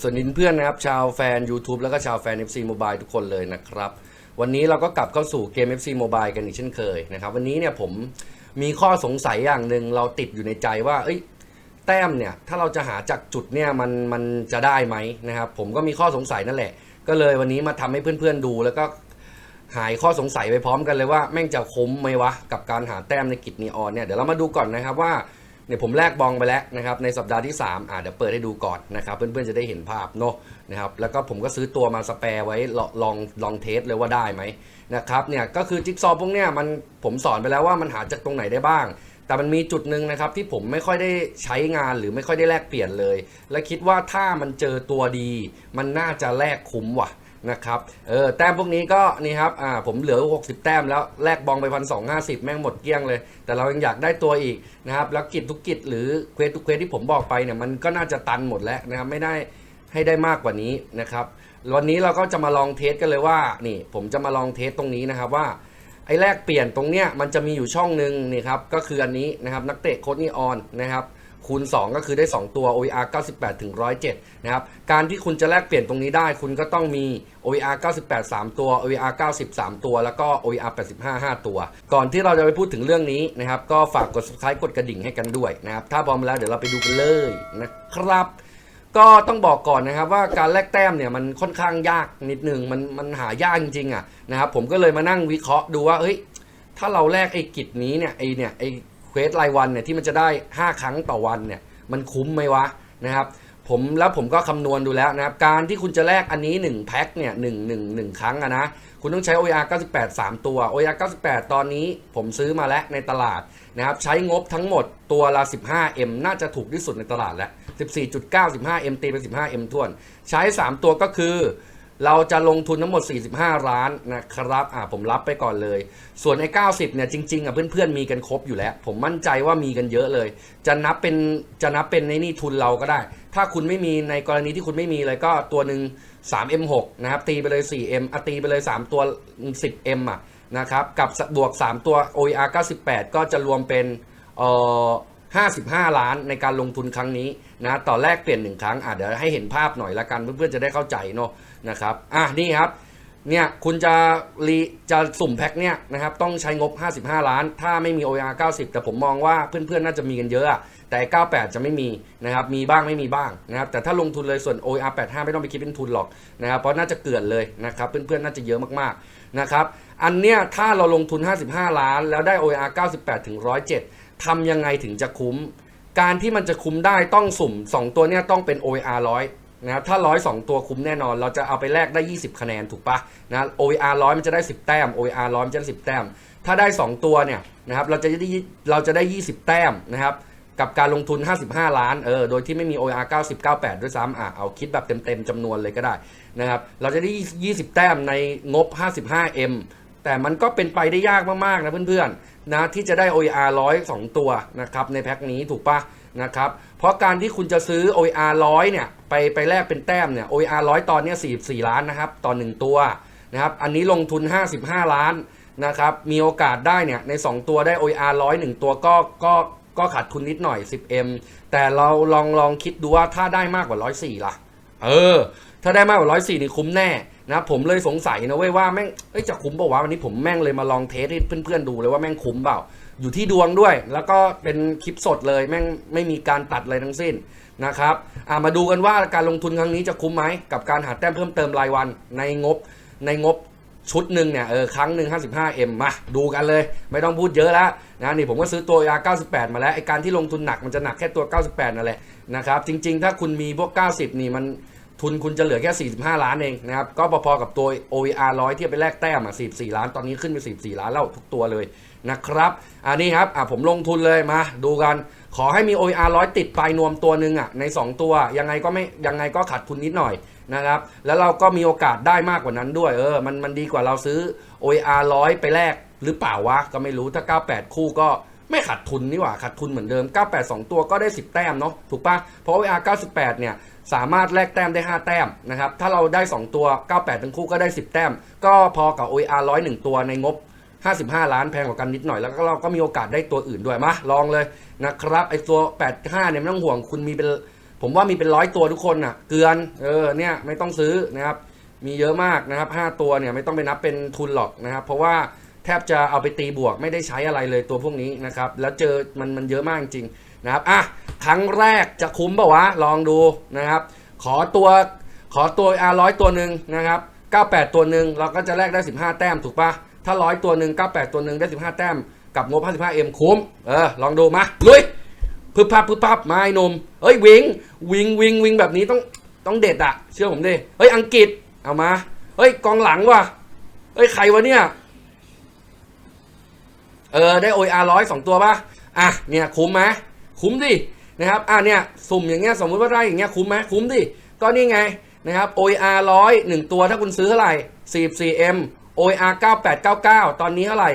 สวัสดีเพื่อนนะครับ ชาวแฟน YouTube แล้วก็ชาวแฟน FC Mobile ทุกคนเลยนะครับ วันนี้เราก็กลับเข้าสู่เกม FC Mobile กันอีกเช่นเคยนะครับ วันนี้เนี่ยผมมีข้อสงสัยอย่างหนึ่งเราติดอยู่ในใจว่า เอ้ย แต้มเนี่ย ถ้าเราจะหาจากจุดเนี่ยมันมันจะได้ไหมนะครับ ผมก็มีข้อสงสัยนั่นแหละ ก็เลยวันนี้มาทำให้เพื่อนๆดู แล้วก็หายข้อสงสัยไปพร้อมกันเลยว่าแม่งจะคุ้มไหมวะกับการหาแต้มในกิจนีออนเนี่ยเดี๋ยวเรามาดูก่อนนะครับว่า เนี่ยผมแลกบองไปแล้วนะครับในสัปดาห์ที่ 3 อ่าเดี๋ยวเปิดให้ดูก่อนนะครับเพื่อนๆจะได้เห็นภาพเนาะนะครับแล้วก็ผมก็ซื้อตัวมาสแปร์ไว้ลองลองลองเทสเลยว่าได้ไหมนะครับเนี่ยก็คือจิ๊กซอว์พวกเนี้ยมันผมสอนไปแล้วว่ามันหาจากตรงไหนได้บ้าง แต่มันมีจุดหนึ่งนะครับที่ผมไม่ค่อยได้ใช้งานหรือไม่ค่อยได้แลกเปลี่ยนเลย และคิดว่าถ้ามันเจอตัวดี มันน่าจะแลกคุ้มว่ะ นะครับเออแต้มพวกนี้ก็นี่ครับอ่าผมเหลือ 60 แต้มแล้วแลกบองไปพันสองห้าสิบแม่งหมดเกลี้ยงเลย แต่เรายังอยากได้ตัวอีกนะครับแล้วกิจทุกกิจหรือเควสทุกเควสที่ผมบอกไปเนี่ยมันก็น่าจะตันหมดแล้วนะครับไม่ได้ให้ได้มากกว่านี้นะครับวันนี้เราก็จะมาลองเทสกันเลยว่านี่ผมจะมาลองเทสตรงนี้นะครับว่าไอ้แลกเปลี่ยนตรงเนี้ยมันจะมีอยู่ช่องหนึ่งนี่ครับก็คืออันนี้นะครับนักเตะโคดนีออนนะครับ คูณ 2 ก็คือได้ 2 ตัว OER 98 ถึง 107 นะครับ การที่คุณจะแลกเปลี่ยนตรงนี้ได้ คุณก็ต้องมี OER 98 3 ตัว OER 90 3 ตัว แล้วก็ OER 85 5 ตัว ก่อนที่เราจะไปพูดถึงเรื่องนี้นะครับ ก็ฝากกด subscribe กดกระดิ่งให้กันด้วยนะครับ ถ้าพร้อมแล้วเดี๋ยวเราไปดูกันเลยนะครับก็ต้องบอกก่อนนะครับว่าการแลกแต้มเนี่ยมันค่อนข้างยากนิดนึงมันมันหายากจริงๆอะนะครับผมก็เลยมานั่งวิเคราะห์ดูว่าเฮ้ยถ้าเราแลกไอ้กิจนี้เนี่ยไอ้เนี่ยไอ้ เควสรายวันเนี่ยที่มันจะได้ 5 ครั้งต่อวันเนี่ยมันคุ้มไหมวะนะครับผมแล้วผมก็คำนวณดูแล้วนะครับการที่คุณจะแลกอันนี้ 1 แพ็คเนี่ยหนึ่งหนึ่งหนึ่งครั้งอะนะคุณต้องใช้ OER 98 3 ตัว OER 98 ตอนนี้ผมซื้อมาแล้วในตลาดนะครับใช้งบทั้งหมดตัวละ 15M น่าจะถูกที่สุดในตลาดแล้ว 14.9 15M ตีเป็น 15M ทวน ใช้ 3 ตัวก็คือ เราจะลงทุนทั้งหมด 45 ล้านนะครับ อ่าผมรับไปก่อนเลย ส่วนไอ้90 เนี่ยจริงๆอะเพื่อนๆมีกันครบอยู่แล้ว ผมมั่นใจว่ามีกันเยอะเลย จะนับเป็นจะนับเป็นในนี่ทุนเราก็ได้ ถ้าคุณไม่มีในกรณีที่คุณไม่มีเลยก็ตัวหนึ่ง 3M6 นะครับ ตีไปเลย 4M อะตีไปเลย 3 ตัว 10M อะนะครับ กับบวก 3 ตัว OER 98 ก็จะรวมเป็นเอ่อ 55 ล้านในการลงทุนครั้งนี้นะต่อแรกเปลี่ยนหนึ่งครั้งอะเดี๋ยวให้เห็นภาพหน่อยละกันเพื่อนๆจะได้เข้าใจเนาะนะครับอะนี่ครับเนี่ยคุณจะรีจะสุ่มแพ็คเนี่ยนะครับต้องใช้งบ 55 ล้าน ถ้าไม่มี OR90 แต่ผมมองว่าเพื่อนๆ น่าจะมีกันเยอะ แต่ 98 จะไม่มีนะครับมีบ้างไม่มีบ้างนะครับแต่ถ้าลงทุนเลยส่วน OR85 ไม่ต้องไปคิดเป็นทุนหรอกนะครับเพราะน่าจะเกิดเลยนะครับเพื่อนๆ น่าจะเยอะมากๆนะครับอันเนี้ยถ้าเราลงทุน 55 ล้าน แล้วได้ OR98 ถึง 107 ทำยังไงถึงจะคุ้ม การที่มันจะคุ้มได้ต้องสุ่ม 2 ตัวเนี้ยต้องเป็น OER 100นะครับถ้า100 2 ตัวคุ้มแน่นอน เราจะเอาไปแลกได้ 20 คะแนนถูกปะนะ OER 100 มันจะได้ 10 แต้ม OER 100 มันจะได้ 10 แต้ม ถ้าได้ 2 ตัวเนี่ยนะครับเราจะได้เราจะได้ 20 แต้มนะครับกับการลงทุน 55 ล้าน เออ โดยที่ไม่มี OER 90 98 ด้วยซ้ำอะ เอาคิดแบบเต็มๆจำนวนเลยก็ได้นะครับ เราจะได้ 20 แต้มในงบ 55M แต่มันก็เป็นไปได้ยากมากๆนะเพื่อนๆ นะที่จะได้ OER 100 2ตัวนะครับในแพ็คนี้ถูกปะนะครับเพราะการที่คุณจะซื้อ OER 100เนี่ยไปไปแลกเป็นแต้มเนี่ย OER 100ตอนเนี้ย44ล้านนะครับต่อ1ตัวนะครับอันนี้ลงทุน 55 ล้านนะครับมีโอกาสได้เนี่ยใน 2 ตัวได้ OER 100 1ตัวก็ก็ก็ขาดทุนนิดหน่อย 10M แต่เราลองลองคิดดูว่าถ้าได้มากกว่า 104 ล่ะ เออ ถ้าได้มากกว่า 104 นี่คุ้มแน่ นะผมเลยสงสัยนะเว้ยว่าแม่งเอ้ยจะคุ้มเปล่าวะวันนี้ผมแม่งเลยมาลองเทสให้เพื่อนๆดูเลยว่าแม่งคุ้มเปล่า อยู่ที่ดวงด้วย แล้วก็เป็นคลิปสดเลยแม่งไม่มีการตัดอะไรทั้งสิ้นนะครับอ่ามาดูกันว่าการลงทุนครั้งนี้จะคุ้มไหมกับการหาแต้มเพิ่มเติมรายวันในงบในงบชุดหนึ่งเนี่ยเออครั้งหนึ่ง 55M มาดูกันเลย ไม่ต้องพูดเยอะแล้วนะนี่ผมก็ซื้อตัว R 98 มาแล้วไอการที่ลงทุนหนักมันจะหนักแค่ตัว 98นั่นแหละนะครับจริง ๆ ถ้าคุณมีพวก 90 นี่มัน ทุนคุณจะเหลือแค่ 45 ล้านเองนะครับ ก็พอๆกับตัว OER 100 ที่ไปแลกแต้มอะ44 ล้าน ตอนนี้ขึ้นไป 44 ล้านแล้วทุกตัวเลยนะครับ อันนี้ครับ อะผมลงทุนเลยมา ดูกัน ขอให้มี OER 100 ติดปลายนวมตัวหนึ่งอะใน 2 ตัว ยังไงก็ไม่ ยังไงก็ขาดทุนนิดหน่อยนะครับ แล้วเราก็มีโอกาสได้มากกว่านั้นด้วย เออ มัน มันดีกว่าเราซื้อ OER 100 ไปแลกหรือเปล่าวะ ก็ไม่รู้ ถ้า 98 คู่ก็ไม่ขาดทุนนี่หว่าขาดทุนเหมือนเดิม 98 2 ตัวก็ได้ 10 แต้มเนาะ ถูกปะเพราะ OER 98 เนี่ย สามารถแลกแต้มได้ 5 แต้มนะครับ ถ้าเราได้ 2 ตัว 98 ทั้งคู่ก็ได้ 10 แต้ม ก็พอกับ OER 101 ตัวในงบ 55 ล้านแพงกว่ากันนิดหน่อยแล้วก็เราก็มีโอกาสได้ตัวอื่นด้วยมาลองเลยนะครับไอตัว 85 เนี่ยไม่ต้องห่วงคุณมีเป็นผมว่ามีเป็นร้อยตัวทุกคนน่ะเกือนเออเนี่ยไม่ต้องซื้อนะครับมีเยอะมากนะครับห้าตัวเนี่ยไม่ต้องไปนับเป็นทุนหรอกนะครับ เพราะว่าแทบจะเอาไปตีบวกไม่ได้ใช้อะไรเลยตัวพวกนี้นะครับแล้วเจอมันมันเยอะมากจริง นะครับอะครั้งแรกจะคุ้มป่าวะลองดูนะครับ ขอตัวขอตัว R ร้อยตัวหนึ่งนะครับ98 ตัวหนึ่งเราก็จะแลกได้ 15 แต้มถูกปะถ้าร้อยตัวหนึ่ง98 ตัวหนึ่งได้ 15 แต้มกับงบ 55M คุ้ม เออ ลองดูมาลุยพึบพับพึบพับมาไอ้นมเอ้ยวิงวิงวิงวิงแบบนี้ต้องต้องเด็ดอะเชื่อผมดิเฮ้ยอังกฤษเอามาเฮ้ยกองหลังว่ะเฮ้ยใครวะเนี่ยเออได้ OR ร้อยสองตัวปะอะเนี่ยคุ้มไหม คุ้มดินะครับอะเนี่ยสุ่มอย่างเงี้ยสมมติว่าได้อย่างเงี้ยคุ้มไหมคุ้มดิก็นี่ไงนะครับ OR ร้อยหนึ่งตัวถ้าคุณซื้อเท่าไหร่ 44M OR 9899 ตอนนี้เท่าไหร่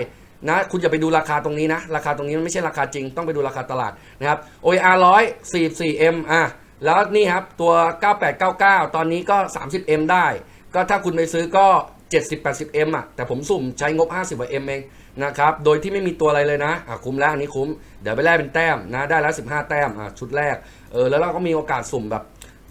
นะคุณอย่าไปดูราคาตรงนี้นะ ราคาตรงนี้มันไม่ใช่ราคาจริงต้องไปดูราคาตลาดนะครับ OR ร้อย 44M อะแล้วนี่ครับตัว 9899 ตอนนี้ก็ 30M ได้ ก็ถ้าคุณไปซื้อก็ 70-80M อะแต่ผมสุ่มใช้งบ 50กว่า M เองนะครับโดยที่ไม่มีตัวอะไรเลยนะอะคุ้มแล้วอันนี้คุ้ม เดี๋ยวไปแลกเป็นแต้มนะได้แล้ว 15 แต้มอะชุดแรกเออแล้วเราก็มีโอกาสสุ่มแบบ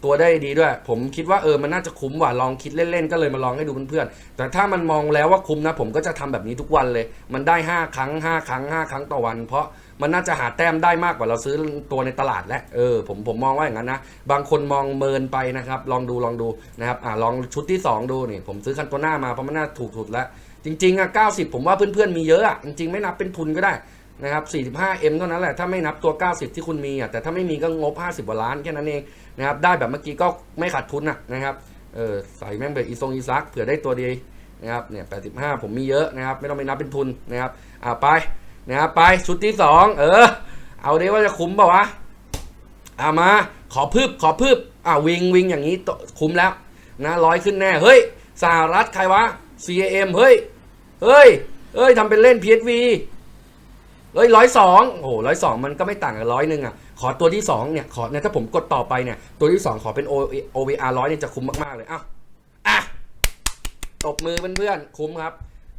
ตัวได้ดีด้วย ผมคิดว่าเออมันน่าจะคุ้มว่ะลองคิดเล่นๆก็เลยมาลองให้ดูเพื่อนๆแต่ถ้ามันมองแล้วว่าคุ้มนะ ผมก็จะทำแบบนี้ทุกวันเลย มันได้ 5 ครั้ง 5 ครั้ง 5 ครั้งต่อวัน เพราะ มันน่าจะหาแต้มได้มากกว่าเราซื้อตัวในตลาดและเออผมผมมองว่าอย่างนั้นนะ บางคนมองเมินไปนะครับ ลองดูลองดูนะครับอ่าลองชุดที่ 2 ดูนี่ผมซื้อคันตัวหน้ามาเพราะมันน่าถูกสุดแล้ว จริงๆอะ90 ผมว่าเพื่อนๆมีเยอะอะจริงๆไม่นับเป็นทุนก็ได้นะครับ 45M เท่านั้นแหละ ถ้าไม่นับตัว 90 ที่คุณมีอะ แต่ถ้าไม่มีก็งบ 50กว่าล้านแค่นั้นเองนะครับ ได้แบบเมื่อกี้ก็ไม่ขาดทุนอะนะครับ เออใส่แม่งไปอีซงอีซักเผื่อได้ตัวดีนะครับ เนี่ย 85 ผมมีเยอะนะครับ ไม่ต้องไปนับเป็นทุนนะครับ อ่าไป นะครับไปชุดที่2เออ เอาดิว่าจะคุ้มเปล่าวะเอามา ขอพืบขอพืบอ่าวิงวิงอย่างนี้คุ้มแล้วนะร้อยขึ้นแน่ เฮ้ยสหรัฐใครวะ CAM เฮ้ย เฮ้ย เฮ้ยทำเป็นเล่น PSV เฮ้ยร้อยสองโอ้โหร้อยสองมันก็ไม่ต่างกับร้อยหนึ่งอะ ขอตัวที่สองเนี่ย ขอเนี่ยถ้าผมกดต่อไปเนี่ย ตัวที่สองขอเป็น O OVR ร้อยเนี่ยจะคุ้มมาก ๆ เลย อ้าว อะ ตบมือเพื่อนๆ คุ้มครับ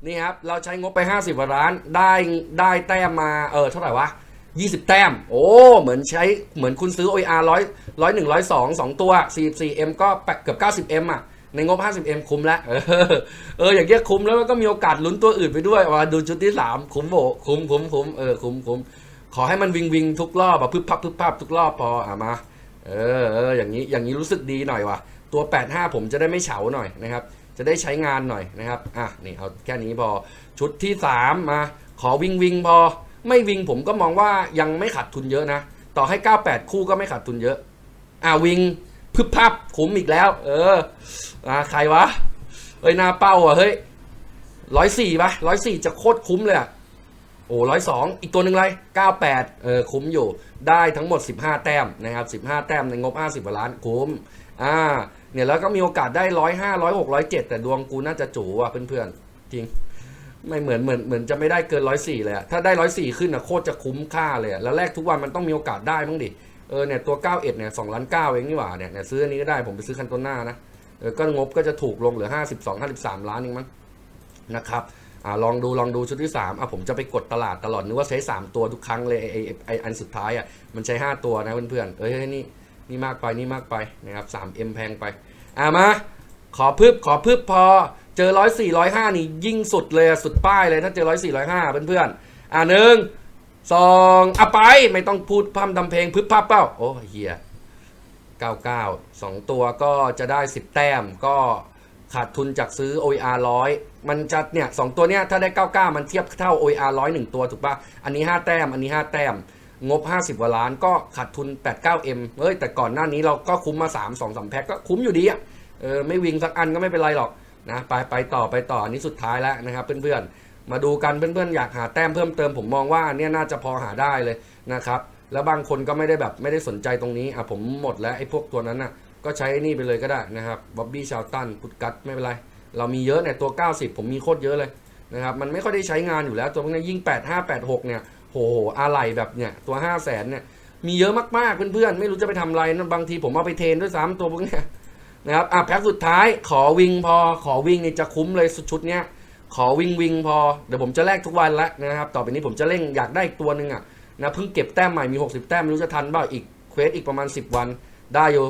นี่ครับ เราใช้งบไป 50กว่าล้านได้ได้แต้มมาเออเท่าไหร่วะ 20 แต้ม โอ้ เหมือนใช้เหมือนคุณซื้อ OER ร้อยร้อยหนึ่งร้อยสองสองตัว 44M ก็แปะเกือบ 90M อะ ในงบ 50M คุ้มแล้ว เออเอออย่างเงี้ยคุ้มแล้วมันก็มีโอกาสลุ้นตัวอื่นไปด้วยว่าดูชุดที่ 3 คุ้มโบคุ้มคุ้มคุ้มเออคุ้มคุ้มขอให้มันวิงวิงทุกรอบอะพึบพับพึบพับทุกรอบพออะมาเออเอออย่างนี้อย่างนี้รู้สึกดีหน่อยว่ะตัว 85 ผมจะได้ไม่เฉาหน่อยนะครับ จะได้ใช้งานหน่อยนะครับ อะ นี่เอาแค่นี้พอ ชุดที่ 3 มา ขอวิงวิงพอ ไม่วิงผมก็มองว่ายังไม่ขาดทุนเยอะนะ ต่อให้ 98 คู่ก็ไม่ขาดทุนเยอะ อะ วิงพึบพับคุ้มอีกแล้ว เอออะใครวะ เฮ้ยนาเป้าอะ เฮ้ยร้อยสี่ปะร้อยสี่จะโคตรคุ้มเลยอะ โอ้ร้อยสองอีกตัวหนึ่งเลยเก้าแปดเออ คุ้มอยู่ ได้ทั้งหมดสิบห้าแต้มนะครับสิบห้าแต้มในงบห้าสิบล้านคุ้ม อ่า เนี่ยแล้วก็มีโอกาสได้ร้อยห้าร้อยหกร้อยเจ็ดแต่ดวงกูน่าจะจูว่ะเพื่อนๆจริงไม่เหมือนเหมือนเหมือนจะไม่ได้เกินร้อยสี่เลยถ้าได้ร้อยสี่ขึ้นอะโคตรจะคุ้มค่าเลยอะแล้วแรกทุกวันมันต้องมีโอกาสได้มั้งดิเออเนี่ยตัวเก้าเอ็ดเนี่ยสองล้านเก้าเองนี่หว่าเนี่ยเนี่ยซื้ออันนี้ก็ได้ผมไปซื้อคันต้นหน้านะเออก็งบก็จะถูกลงเหลือห้าสิบสองห้าสิบสามล้านเองมั้งนะครับอ่าลองดูลองดูชุดที่สามอะผมจะไปกดตลาดตลอดนึกว่าใช้สามตัวทุกครั้งเลยไอไอไออันสุดท้ายอะมันใช้ห้าตัวนะเพื่อนๆเอ้ยนี่ นี่มากไปนี่มากไปนะครับสามเอ็มแพงไป อะมา ขอพึบขอพึบพอ เจอร้อยสี่ร้อยห้านี่ยิ่งสุดเลยสุดป้ายเลยถ้าเจอร้อยสี่ร้อยห้าเพื่อนๆ อะหนึ่งสองอะไป ไม่ต้องพูดพร่ำทำเพลงพึบพับเป้า โอ้เฮีย99 2ตัวก็จะได้10แต้มก็ขาดทุนจากซื้อ OER 100 มันจะเนี่ยสตัวเนี้ยถ้าได้ 99 มันเทียบเท่า OER 100 1 ตัวถูกปะอันนี้ 5 แต้ม อันนี้ 5 แต้ม งบ 50กว่าล้านก็ขาดทุน 89M เฮ้ยแต่ก่อนหน้านี้เราก็คุ้มมา 3 2 3 แพ็คก็คุ้มอยู่ดีอะเออไม่วิ่งสักอันก็ไม่เป็นไรหรอกนะไปไปต่อไปต่ออันนี้สุดท้ายแล้วนะครับเพื่อนๆ มาดูกันเพื่อนๆ อยากหาแต้มเพิ่มเติมผมมองว่าเนี่ยน่าจะพอหาได้เลยนะครับแล้วบางคนก็ไม่ได้แบบไม่ได้สนใจตรงนี้อะผมหมดแล้วไอ้พวกตัวนั้นน่ะก็ใช้นี่ไปเลยก็ได้นะครับบ๊อบบี้ชาวตันพุดกัตไม่เป็นไร เรามีเยอะเนี่ยตัว 90 ผมมีโคตรเยอะเลยนะครับมันไม่ค่อยได้ใช้งานอยู่แล้วตัวพวกนี้ยิ่ง 85 86 เนี่ย โหอะไรแบบเนี่ยตัว5 0 0แสนเนี่ยมีเยอะมากๆเพื่อนๆไม่รู้จะไปทำอะไรนะบางทีผมเอาไปเทนด้วยซ้ำตัวพวกเนี้ยนะครับอะแพ็คสุดท้ายขอวิงพอขอวิงนี่จะคุ้มเลยชุดเนี้ยขอวิงวิงพอเดี๋ยวผมจะแลกทุกวันแล้วนะครับต่อไปนี้ผมจะเร่งอยากได้อีกตัวหนึ่งอะนะเพิ่งเก็บแต้มใหม่มี 60 แต้มไม่รู้จะทันเปล่าอีกเควสอีกประมาณ 10 วันได้อยู่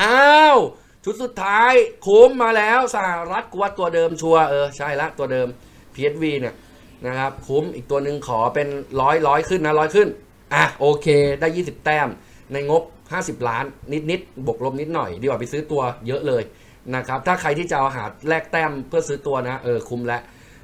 อ้าวชุดสุดท้ายคุ้มมาแล้วสหรัฐกว่าตัวเดิมชัวเออใช่ละตัวเดิม PSV เนี่ย นะครับ คุ้มอีกตัวหนึ่งขอเป็นร้อยร้อยขึ้นนะร้อยขึ้น อะโอเค ได้ 20 แต้ม ในงบ 50 ล้าน นิดนิดบวกลบนิดหน่อย ดีกว่าไปซื้อตัวเยอะเลยนะครับ ถ้าใครที่จะเอาหาแลกแต้มเพื่อซื้อตัวนะ เออคุ้มแล้ว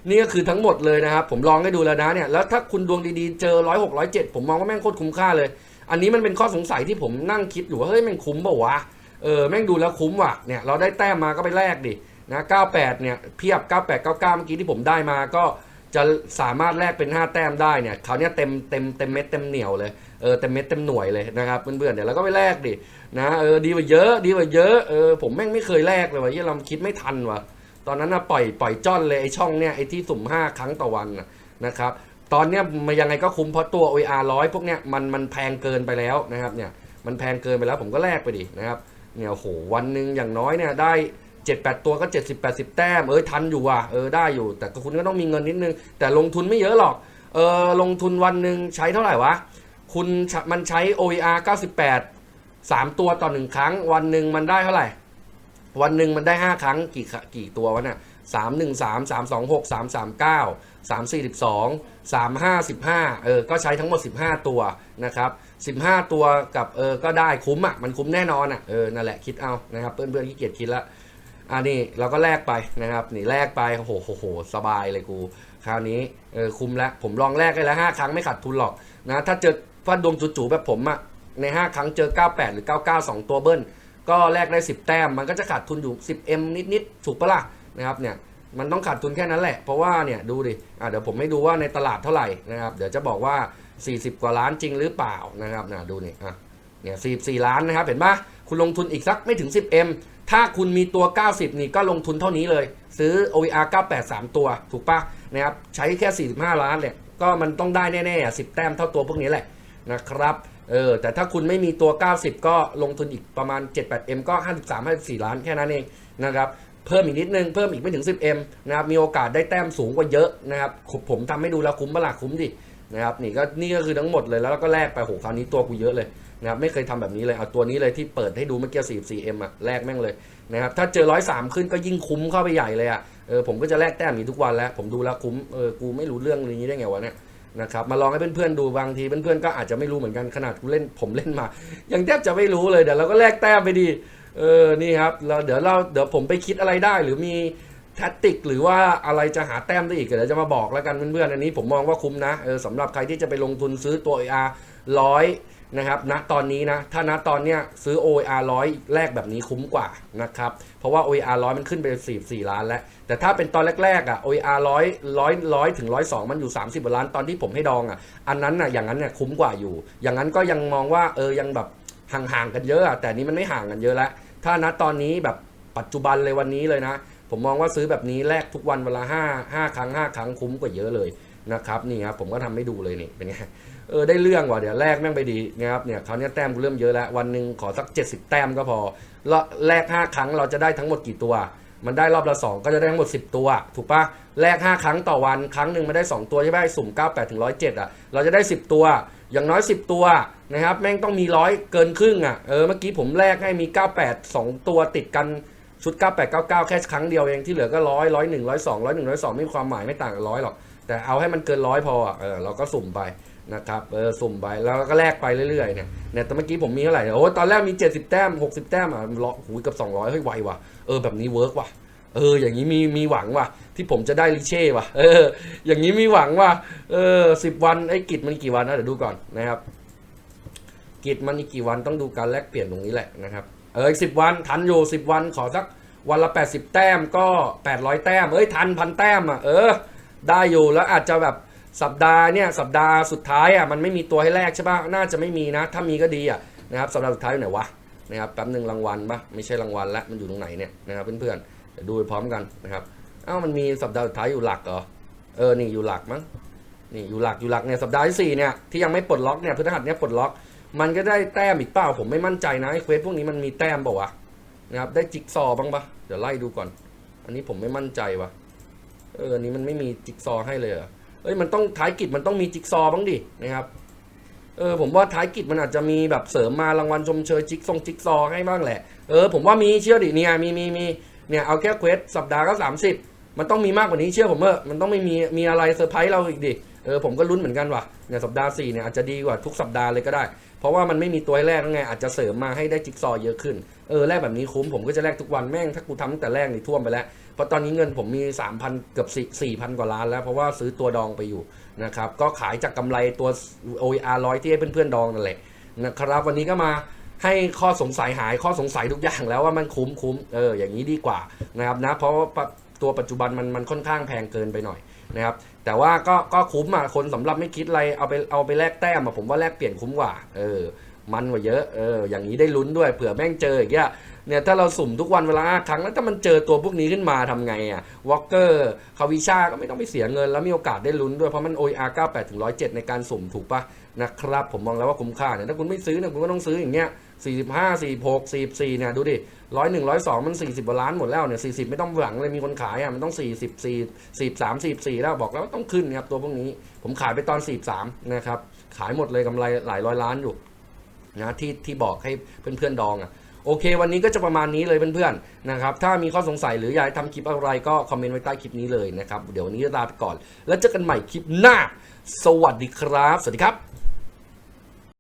นี่ก็คือทั้งหมดเลยนะครับ ผมลองให้ดูแล้วนะเนี่ย แล้วถ้าคุณดวงดีๆ เจอร้อยหกร้อยเจ็ดผมมองว่าแม่งโคตรคุ้มค่าเลย อันนี้มันเป็นข้อสงสัยที่ผมนั่งคิดอยู่ว่าเฮ้ยแม่งคุ้มเปล่าวะ เออแม่งดูแล้วคุ้มว่ะ เนี่ยเราได้แต้มมาก็ไปแลกดินะ98เนี่ยเพียบ 98 99 เมื่อกี้ที่ผมได้มาก็ จะสามารถแลกเป็น 5 แต้มได้เนี่ยคราวเนี้ยเต็มเต็มเต็มเม็ดเต็มเหนียวเลยเออเต็มเม็ดเต็มหน่วยเลยนะครับเพื่อนๆเดี๋ยวเราก็ไปแลกดินะเออดีกว่าเยอะดีกว่าเยอะเออผมแม่งไม่เคยแลกเลยว่ะยี่เราคิดไม่ทันว่ะตอนนั้นนะปล่อยปล่อยจ้อนเลยไอช่องเนี่ยไอที่สุ่ม 5 ครั้งต่อวันนะครับตอนเนี้ยมันยังไงก็คุ้มเพราะตัว OR ร้อยพวกเนี้ยมันมันแพงเกินไปแล้วนะครับเนี่ยมันแพงเกินไปแล้วผมก็แลกไปดินะครับเนี่ยโหวันหนึ่งอย่างน้อยเนี่ยได้ 7-8ตัวก็70-80แปดสิบแต้มเอ้ยทันอยู่ว่ะเออได้อยู่ แต่คุณก็ต้องมีเงินนิดนึง แต่ลงทุนไม่เยอะหรอกเออลงทุนวันหนึ่งใช้เท่าไหร่วะ คุณมันใช้ OER 98 3 ตัวต่อหนึ่งครั้ง วันหนึ่งมันได้เท่าไหร่ วันหนึ่งมันได้ 5 ครั้งกี่กี่ตัววะเนี่ยสามหนึ่งสามสามสองหกสามสามเก้าสามสี่สิบสองสามห้าสิบห้าเออ ก็ใช้ทั้งหมดสิบห้าตัวนะครับสิบห้าตัวกับเออ ก็ได้คุ้มอะ มันคุ้มแน่นอนอะ เออ นั่นแหละคิดเอานะครับ เพื่อนๆขี้เกียจคิดละ อ่านี่เราก็แลกไปนะครับนี่แลกไปโอ้โหโหโหสบายเลยกู คราวนี้เออคุ้มแล้วผมลองแลกได้แล้วห้าครั้งไม่ขาดทุนหรอกนะถ้าเจอฟันดวงจู่ๆแบบผมอะในห้าครั้งเจอ 98 หรือ 99 2 ตัวเบิ้ล ก็แลกได้ 10 แต้ม มันก็จะขาดทุนอยู่ 10M นิดๆถูกปะล่ะนะครับเนี่ยมันต้องขาดทุนแค่นั้นแหละ เพราะว่าเนี่ยดูดิอะเดี๋ยวผมให้ดูว่าในตลาดเท่าไหร่นะครับเดี๋ยวจะบอกว่า 40 กว่าล้านจริงหรือเปล่านะครับนะดูนี่อะเนี่ย44 ล้านนะครับ เห็นปะคุณลงทุนอีกสักไม่ถึง 10M ถ้าคุณมีตัว 90 นี่ก็ลงทุนเท่านี้เลย ซื้อ OER 98 3 ตัวถูกปะนะครับใช้แค่ 45 ล้านเนี่ยก็มันต้องได้แน่ๆ 10 แต้มเท่าตัวพวกนี้แหละนะครับเออแต่ถ้าคุณไม่มีตัว 90 ก็ลงทุนอีกประมาณ 7-8M ก็ 53-54 ล้านแค่นั้นเองนะครับเพิ่มอีกนิดนึง เพิ่มอีกไม่ถึง 10M นะครับมีโอกาสได้แต้มสูงกว่าเยอะนะครับผมทำให้ดูแล้วคุ้มปล่ะคุ้มดินะครับนี่ก็นี่ก็คือทั้งหมดเลยแล้วก็แลกไปโหคราวนี้ตัวกูเยอะเลย นะครับไม่เคยทำแบบนี้เลยเอาตัวนี้เลยที่เปิดให้ดูเมื่อกี้ 44M อะแลกแม่งเลยนะครับถ้าเจอ 103 ขึ้นก็ยิ่งคุ้มเข้าไปใหญ่เลยอะเออผมก็จะแลกแต้มนี้ทุกวันแล้ว ผมดูแล้วคุ้มเออกูไม่รู้เรื่องนี้ได้ไงวะเนี่ยนะครับมาลองให้เพื่อนๆดูบางทีเพื่อนๆก็อาจจะไม่รู้เหมือนกันขนาดกูเล่นผมเล่นมา ยังแทบจะไม่รู้เลยเดี๋ยวเราก็แลกแต้มไปดีเออนี่ครับเราเดี๋ยวเราเดี๋ยวผมไปคิดอะไรได้หรือมีแทคติกหรือว่าอะไรจะหาแต้มได้อีกเดี๋ยวจะมาบอกแล้วกันเพื่อนๆอันนี้ผมมองว่าคุ้มนะเออสำหรับใครที่จะไปลงทุนซื้อตัว AR ร้อย นะครับณตอนนี้นะ ถ้าณตอนเนี้ยซื้อ OER ร้อยแรกแบบนี้คุ้มกว่านะครับ เพราะว่า OER ร้อยมันขึ้นไป 44 ล้านแล้ว แต่ถ้าเป็นตอนแรกๆอะ OER ร้อยร้อยร้อยถึงร้อยสองมันอยู่ 30กว่าล้านตอนที่ผมให้ดองอะ อันนั้นอะ อย่างนั้นเนี่ยคุ้มกว่าอยู่ อย่างนั้นก็ยังมองว่าเออ ยังแบบห่างๆกันเยอะอะ แต่นี้มันไม่ห่างกันเยอะแล้ว ถ้าณตอนนี้แบบปัจจุบันเลยวันนี้เลยนะ ผมมองว่าซื้อแบบนี้แลกทุกวันเวลาห้าห้าครั้งห้าครั้งคุ้มกว่าเยอะเลยนะครับ นี่ครับผมก็ทำให้ดูเลยนี่ เป็นไง เออได้เรื่องว่ะเดี๋ยวแลกแม่งไปดีนะครับเนี่ยคราวนี้แต้มกูเริ่มเยอะแล้ว วันหนึ่งขอสัก 70 แต้มก็พอแล้วแลก5 ครั้งเราจะได้ทั้งหมดกี่ตัว มันได้รอบละ 2 ก็จะได้ทั้งหมด 10 ตัว ถูกปะแลก5 ครั้งต่อวันครั้งหนึ่งมันได้ 2 ตัวใช่ไหมสุ่ม 98ถึง107อะเราจะได้ 10 ตัว อย่างน้อย 10 ตัวนะครับแม่งต้องมีร้อยเกินครึ่งอะเออเมื่อกี้ผมแลกให้มี 98 2 ตัวติดกัน ชุด 9899 แค่ครั้งเดียวเองที่เหลือก็ร้อยร้อยหนึ่งร้อยสองร้อยหนึ่งร้อยสองไม่มีความหมายไม่ต่างกับร้อยหรอกแต่เอาให้มันเกินร้อยพอเออเราก็สุ่มไปนะครับเออสุ่มไปแล้วก็แลกไปเรื่อยๆเนี่ยเนี่ยแต่เมื่อกี้ผมมีเท่าไหร่โอ้ตอนแรกมี 70 แต้ม 60 แต้มอะเลาะหูยเกับ200เฮ้ยไวว่ะเออแบบนี้เวิร์กว่ะเอออย่างนี้มีมีหวังว่ะที่ผมจะได้ลิเช่ว่ะเอออย่างนี้มีหวังว่ะเออสิบวันไอ้กิจมันกี่วันนะเดี๋ยวดูก่อนนะครับกิจมันอีกกี่วันต้องดูการแลกเปลี่ยนตรงนี้แหละนะครับ เออสิบวันทันอยู่สิบวันขอสักวันละ 80 แต้มก็ 800 แต้มเอ้ยทันพันแต้มอะเออ ได้อยู่แล้วอาจจะแบบสัปดาห์เนี่ยสัปดาห์สุดท้ายอะมันไม่มีตัวให้แลกใช่ปะน่าจะไม่มีนะ ถ้ามีก็ดีอะนะครับสัปดาห์สุดท้ายอยู่ไหนวะนะครับแป๊บหนึ่งรางวัลปะไม่ใช่รางวัลละมันอยู่ตรงไหนเนี่ยนะครับเพื่อนๆเดี๋ยวดูไปพร้อมกันนะครับเอ้ามันมีสัปดาห์สุดท้ายอยู่หลักเหรอเออนี่อยู่หลักมั้งนี่อยู่หลักอยู่หลักเนี่ยสัปดาห์ที่สี่เนี่ยที่ยังไม่ปลดล็อกเนี่ยพฤหัสเนี่ยปลดล็อก มันก็ได้แต้มอีกเปล่าผมไม่มั่นใจนะไอ้เควสพวกนี้มันมีแต้มเปล่าวะนะครับได้จิ๊กซอบ้างปะเดี๋ยวไล่ดูก่อน อันนี้ผมไม่มั่นใจวะเอออันนี้มันไม่มีจิ๊กซอให้เลยเอ้ยมันต้องท้ายกิจมันต้องมีจิ๊กซอบ้างดินะครับเออผมว่าท้ายกิจมันอาจจะมีแบบเสริมมารางวัลชมเชยจิ๊กซงจิ๊กซอให้บ้างแหละเออผมว่ามีเชื่อดิเนี่ยมีมีมีเนี่ยเอาแค่เควสสัปดาห์ก็สามสิบมันต้องมีมากกว่านี้เชื่อผมเถอมันต้องไม่มีมีอะไรเซอร์ไพรส์เราอีกดิเออผมก็ลุ้นเหมือนกันว่ะเนี่ยสัปดาห์สี่เนี่ยอาจจะดีกว่าทุกสัปดาห์เลยก็ได้ เพราะว่ามันไม่มีตัวให้แรกแล้วไงอาจจะเสริมมาให้ได้จิ๊กซอว์เยอะขึ้นเออแรกแบบนี้คุ้มผมก็จะแลกทุกวันแม่งถ้ากูทำตั้งแต่แรกนี่ท่วมไปแล้ว เพราะตอนนี้เงินผมมี 3,000 เกือบ4 4,000 กว่าล้านแล้ว เพราะว่าซื้อตัวดองไปอยู่นะครับก็ขายจากกำไรตัว OER ร้อยที่ให้เพื่อนๆดองนั่นแหละนะครับวันนี้ก็มาให้ข้อสงสัยหายข้อสงสัยทุกอย่างแล้วว่ามันคุ้มคุ้มเอออย่างนี้ดีกว่านะครับนะเพราะว่าตัวปัจจุบันมันมันค่อนข้างแพงเกินไปหน่อยนะครับ แต่ว่าก็ก็คุ้มอะคนสำหรับไม่คิดอะไรเอาไปเอาไปแลกแต้มอะผมว่าแลกเปลี่ยนคุ้มกว่า เออ มันกว่าเยอะเอออย่างนี้ได้ลุ้นด้วยเผื่อแม่งเจออย่างเงี้ย เนี่ยถ้าเราสุ่มทุกวันเวลาห้าครั้งแล้วถ้ามันเจอตัวพวกนี้ขึ้นมาทำไงอะวอลเกอร์คาวิชาก็ไม่ต้องไปเสียเงิน แล้วมีโอกาสได้ลุ้นด้วยเพราะมัน OER 98ถึง107ในการสุ่มถูกปะนะครับผมมองแล้วว่าคุ้มค่าเนี่ยถ้าคุณไม่ซื้อเนี่ยคุณก็ต้องซื้ออย่างเงี้ย45 46 44เนี่ยดูดิ101 102มัน40กว่าล้านหมดแล้วเนี่ย40ไม่ต้องหวังเลยมีคนขายอะมันต้อง44 43 44แล้วบอกแล้วว่าต้องขึ้นครับตัวพวกนี้ ผมขายไปตอน43นะครับขายหมดเลยกำไรหลายร้อยล้านอยู่นะที่ที่บอกให้เพื่อนๆดองอะ โอเค วันนี้ก็จะประมาณนี้เลยเพื่อนๆนะครับถ้ามีข้อสงสัยหรืออยากให้ทำคลิปอะไรก็คอมเมนต์ไว้ใต้คลิปนี้เลยนะครับเดี๋ยววันนี้ลาไปก่อน แล้วเจอกันใหม่คลิปหน้า สวัสดีครับ สวัสดีครับ